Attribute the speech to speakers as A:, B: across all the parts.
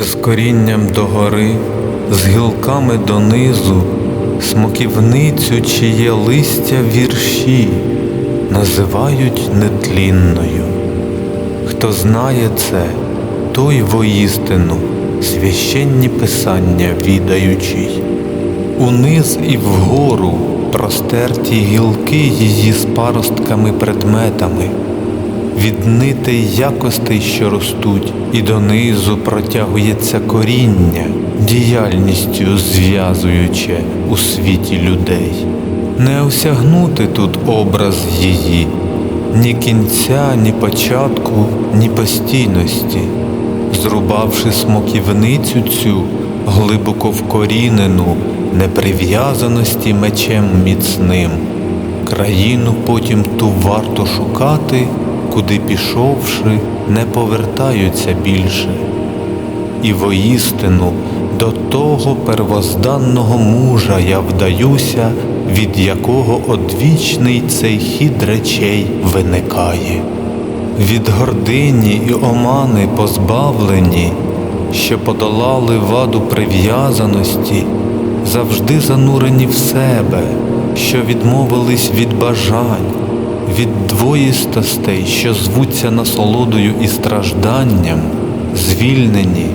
A: з корінням догори, з гілками донизу, смоківницю, чиє листя вірші називають нетлінною. Хто знає це, той воістину священні писання відаючий. Униз і вгору простерті гілки її з паростками предметами, від нитей якостей, що ростуть, і донизу протягується коріння, діяльністю зв'язуюче у світі людей. Не осягнути тут образ її, ні кінця, ні початку, ні постійності, зрубавши смоківницю цю глибоко вкорінену неприв'язаності мечем міцним, країну потім ту варто шукати, куди пішовши, не повертаються більше. І воістину до того первозданного мужа я вдаюся, від якого одвічний цей хід речей виникає. Від гордині і омани позбавлені, що подолали ваду прив'язаності, завжди занурені в себе, що відмовились від бажань, від двоїстостей, що звуться насолодою і стражданням, звільнені,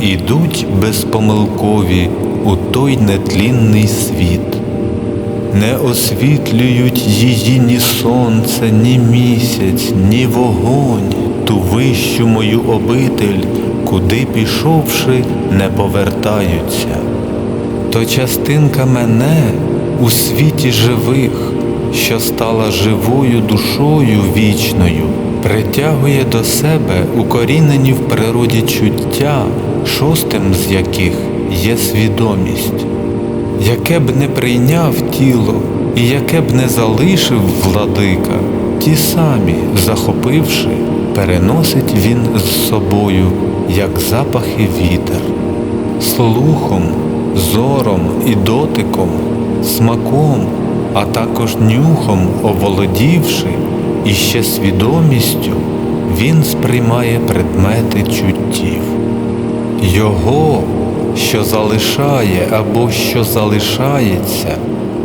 A: ідуть безпомилкові у той нетлінний світ. Не освітлюють її ні сонце, ні місяць, ні вогонь, ту вищу мою обитель, куди пішовши, не повертаються. То частинка мене у світі живих, що стала живою душою вічною, притягує до себе укорінені в природі чуття, шостим з яких є свідомість. Яке б не прийняв тіло і яке б не залишив владика, ті самі, захопивши, переносить він з собою, як запахи вітер, слухом, зором і дотиком, смаком, а також нюхом оволодівши і ще свідомістю, він сприймає предмети чуттів. Його що залишає або що залишається,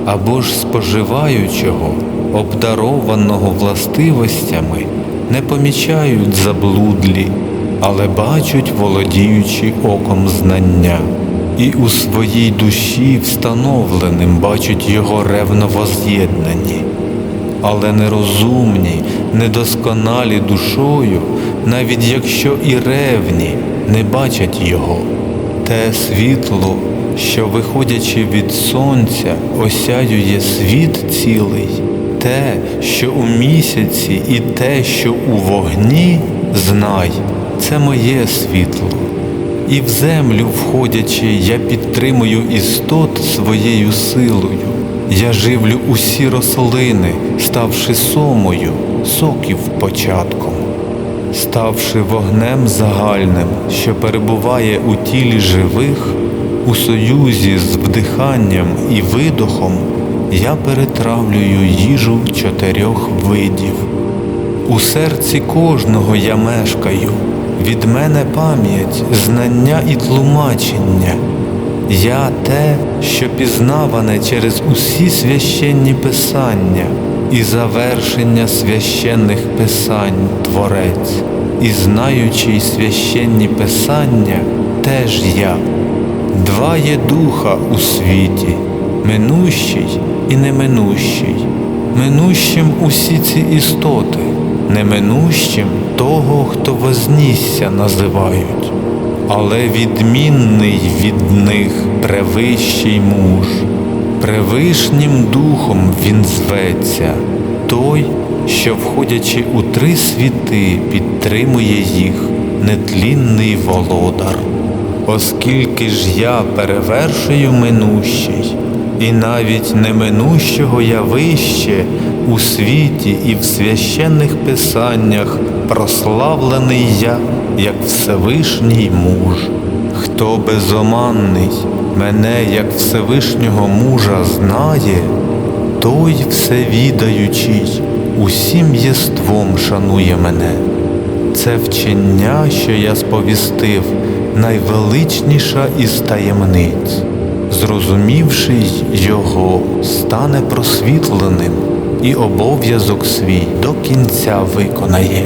A: або ж споживаючого, обдарованого властивостями, не помічають заблудлі, але бачать, володіючи оком знання, і у своїй душі встановленим бачать його ревно воз'єднані. Але нерозумні, недосконалі душою, навіть якщо і ревні, не бачать його те світло, що, виходячи від сонця, осяює світ цілий, те, що у місяці, і те, що у вогні, знай, це моє світло. І в землю входячи, я підтримую істот своєю силою. Я живлю усі рослини, ставши сомою, соків початком ставши вогнем загальним, що перебуває у тілі живих, у союзі з вдиханням і видохом, я перетравлюю їжу чотирьох видів. У серці кожного я мешкаю, від мене пам'ять, знання і тлумачення. Я те, що пізнаване через усі священні писання і завершення священних писань Творець, і знаючий священні писання теж я. Два є духа у світі, минущий і неминущий, минущим усі ці істоти, неминущим того, хто вознісся називають, але відмінний від них превищий муж. Превишнім духом він зветься, той, що, входячи у три світи, підтримує їх нетлінний володар. Оскільки ж я перевершую минущий, і навіть неминущого я вище у світі і в священних писаннях прославлений я, як Всевишній муж, хто безоманний мене як Всевишнього мужа знає, той всевідаючий, усім єством шанує мене. це вчення, що я сповістив, найвеличніша із таємниць. Зрозумівши його, стане просвітленим і обов'язок свій до кінця виконає.